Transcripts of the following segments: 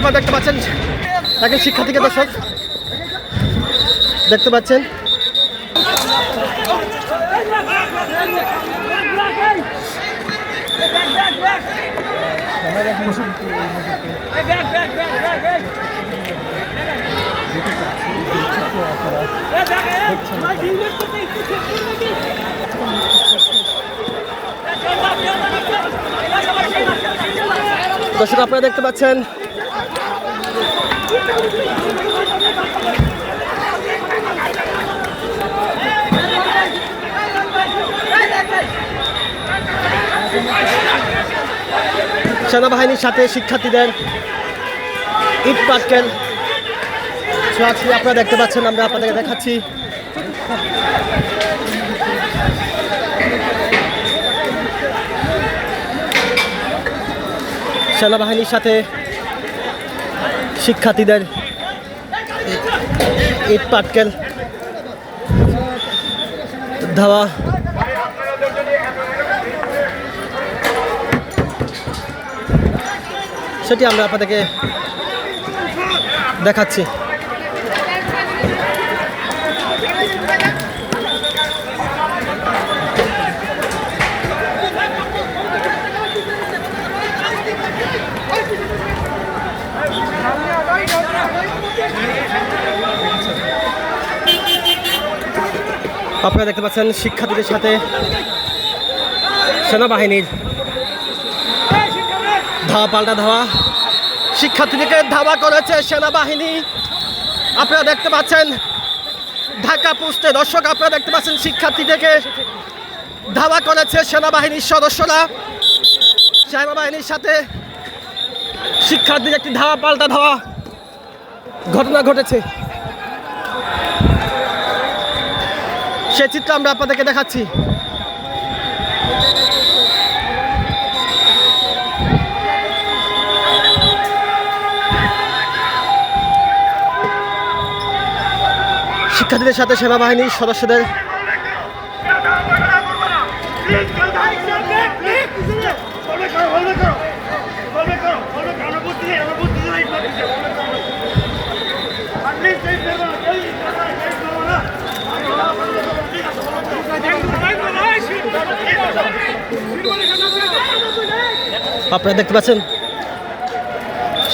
আপনারা দেখতে পাচ্ছেন একজন শিক্ষার্থীকে দর্শক দেখতে পাচ্ছেন। দর্শক আপনারা দেখতে পাচ্ছেন সেনাবাহিনীর সাথে শিক্ষার্থীদের ইট সরাসরি আপনারা দেখতে পাচ্ছেন আমরা আপনাদেরকে দেখাচ্ছি। সেনাবাহিনীর সাথে শিক্ষার্থীদের ইট পাটকেল ধাওয়া সেটি আমরা আপনাদেরকে দেখাচ্ছি। আপনারা দেখতে পাচ্ছেন শিক্ষার্থীদের সাথে সেনাবাহিনীর ধাওয়া, পাল্টা ধাওয়া। শিক্ষার্থীদেরকে ধাওয়া করেছে সেনাবাহিনী। আপনারা দেখতে পাচ্ছেন ঢাকা পোস্টে দর্শক, আপনারা দেখতে পাচ্ছেন শিক্ষার্থীদেরকে ধাওয়া করেছে সেনাবাহিনীর সদস্যরা। সেনাবাহিনীর সাথে শিক্ষার্থীদের একটি ধাওয়া, পাল্টা ধাওয়া ঘটনা ঘটেছে। সে চিত্র আমরা আপনাদেরকে দেখাচ্ছি। শিক্ষার্থীদের সাথে সেনাবাহিনীর সদস্যদের আপনারা দেখতে পাচ্ছেন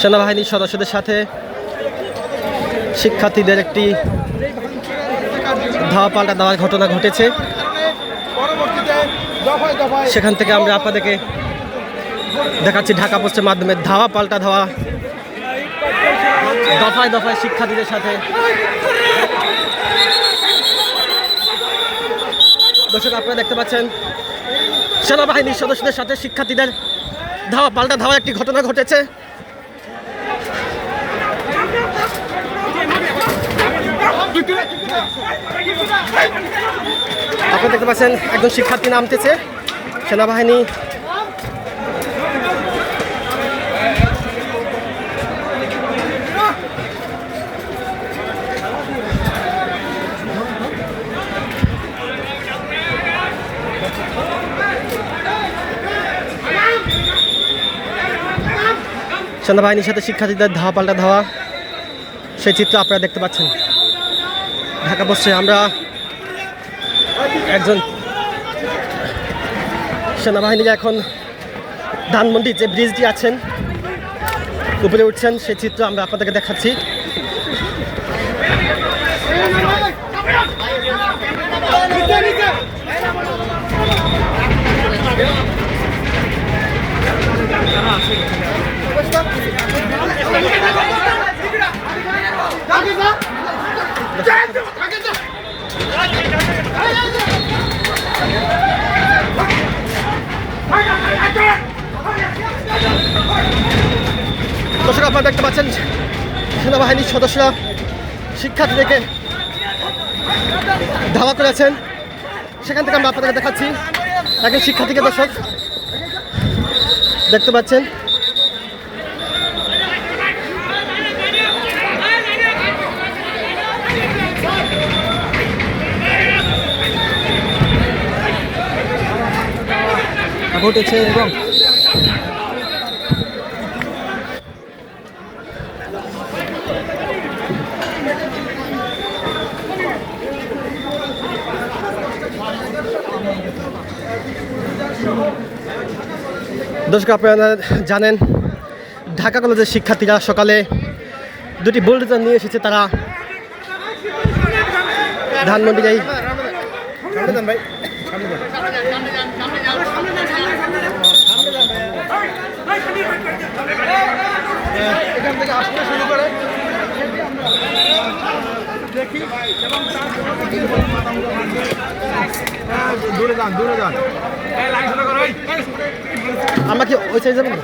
সেনাবাহিনীর সদস্যদের সাথে শিক্ষার্থীদের একটি ধাওয়া পাল্টা দেওয়ার ঘটনা ঘটেছে। সেখান থেকে আমরা আপনাদেরকে দেখাচ্ছি ঢাকা পোস্টের মাধ্যমে ধাওয়া পাল্টা ধাওয়া দফায় দফায় শিক্ষার্থীদের সাথে। দর্শক, আপনারা দেখতে পাচ্ছেন সেনাবাহিনীর সদস্যদের সাথে শিক্ষার্থীদের ধাওয়া, পাল্টা ধাওয়া একটি ঘটনা ঘটেছে। আপনারা দেখতে পাচ্ছেন, একজন শিক্ষার্থী নামতেছে। সেনাবাহিনী সেনাবাহিনীর সাথে শিক্ষার্থীদের ধাওয়া পাল্টা ধাওয়া, সেই চিত্র আপনারা দেখতে পাচ্ছেন। ঢাকা পোস্টে আমরা একজন সেনাবাহিনীরা এখন ধানমন্ডি যে ব্রিজটি আছেন, উপরে উঠছেন, সেই চিত্র আমরা আপনাদেরকে দেখাচ্ছি। দর্শক আপনারা দেখতে পাচ্ছেন, সেনাবাহিনীর সদস্যরা শিক্ষার্থীদেরকে ধাওয়া করেছেন। সেখান থেকে আমরা আপনাদেরকে দেখাচ্ছি। একজন শিক্ষার্থীকে দর্শক, দেখতে পাচ্ছেন। ঘটেছে এবং দর্শক, আপনারা জানেন, ঢাকা কলেজের শিক্ষার্থীরা সকালে দুটি বোল্ডেজার নিয়ে এসেছে। তারা ধানমন্ডি যাই ভাই থেকে আসতে শুরু করে। হ্যাঁ, যান যান। আমরা কি ওই সাইড যাব না?